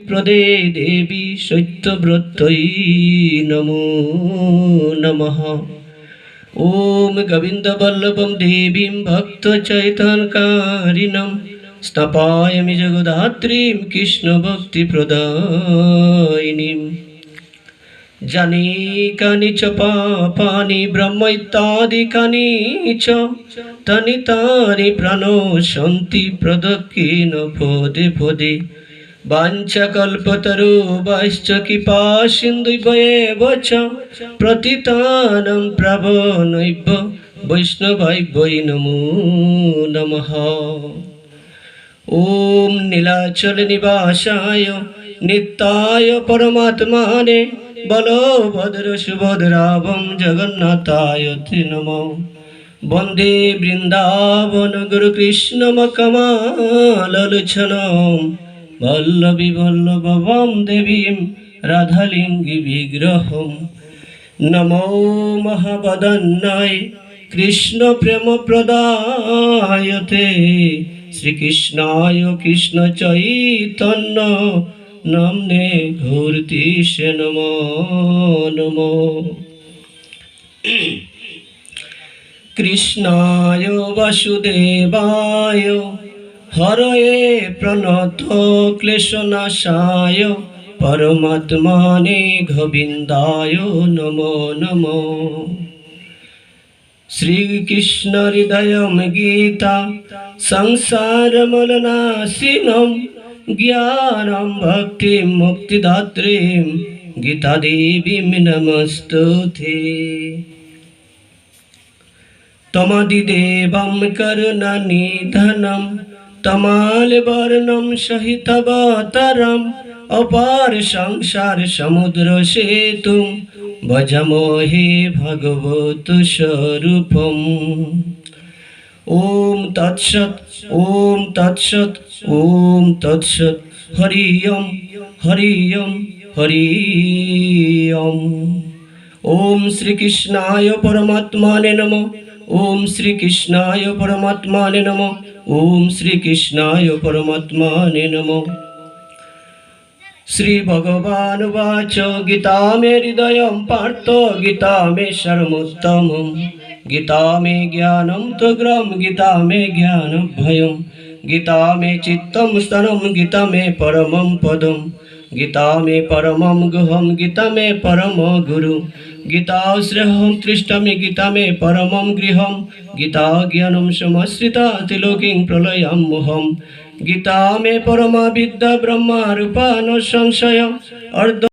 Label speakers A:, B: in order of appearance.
A: প্রদে দেবী সত্যব্রতই নমো নম। ওম গোবিন্দবল্লভম দেবীম ভক্তচৈতনকারিণম স্নপায়মি জগদাত্রীম কৃষ্ণভক্তিপ্রদায়িনীম জনীকানি চ পাপানি ব্রহ্ম ইত্যাদিকানি চ তনি তানি প্রাণ সন্তি প্রদক্ষিণ পদে পদে कृपा सिन्धुभ्येव च प्रतितानं प्रभनैव वैष्णवाय वै नमो नमः ॐ नीलाचलनिवासाय नित्याय परमात्माने बलभद्रसुभद्रावं जगन्नाथाय ते नमः वन्दे বল্লবী বল্লভবম দেবী রাধালিঙ্গি বিগ্রহ নম মহাবদন্নায় কৃষ্ণ প্রেম প্রদায়তে শ্রীকৃষ্ণায় কৃষ্ণ চৈতন্য, নমনে ঘূর্তি সে নম নম। কৃষ্ণায় বাসুদেবায় হরয়ে প্রণত ক্লেশনাশায় পরমাত্মানে গোবিন্দায় নমো নমো। শ্রীকৃষ্ণ হৃদয়ম গীতা সংসারমলনাশিনম জ্ঞানম ভক্তি মুক্তিদাত্রীম গীতা দেবীম নমস্তুতে তমদিদেবं তমাল বর্ণম সহিত বতরম অপার সংসার সমুদ্র সেতু ভজমোহে ভগবত স্বরূপ ওম তৎস ওম তৎস ওম তৎস হরি হরি হরি ওম ওম শ্রীকৃষ্ণায় পরমাত্মানে নমঃ। ওম শ্রীকৃষ্ণায় পরমাত্মানে নমঃ। ওম শ্রীকৃষ্ণায় পরমাত্মানে নমঃ। শ্রীভগবানুবাচ গীতা মে হৃদয়ं পার্থ, গীতা মে শরমোত্তমম গীতা মে জ্ঞাनं তুগ্রম, গীতা মে জ্ঞানভয়ম গীতা মে চিত্তম স্তনম গীতা মে পরমম পদম। গীতা মে পরম গুহম গীতা মে পরম গুরু গীতা শ্রেহম তৃষ্টমি গীতা মে পরম গৃহম গীতা জ্ঞানম সমশ্রিত তিলোকিং প্রলয়ম মোহম গীতা মে পরমা বিদ্যা ব্রহ্মা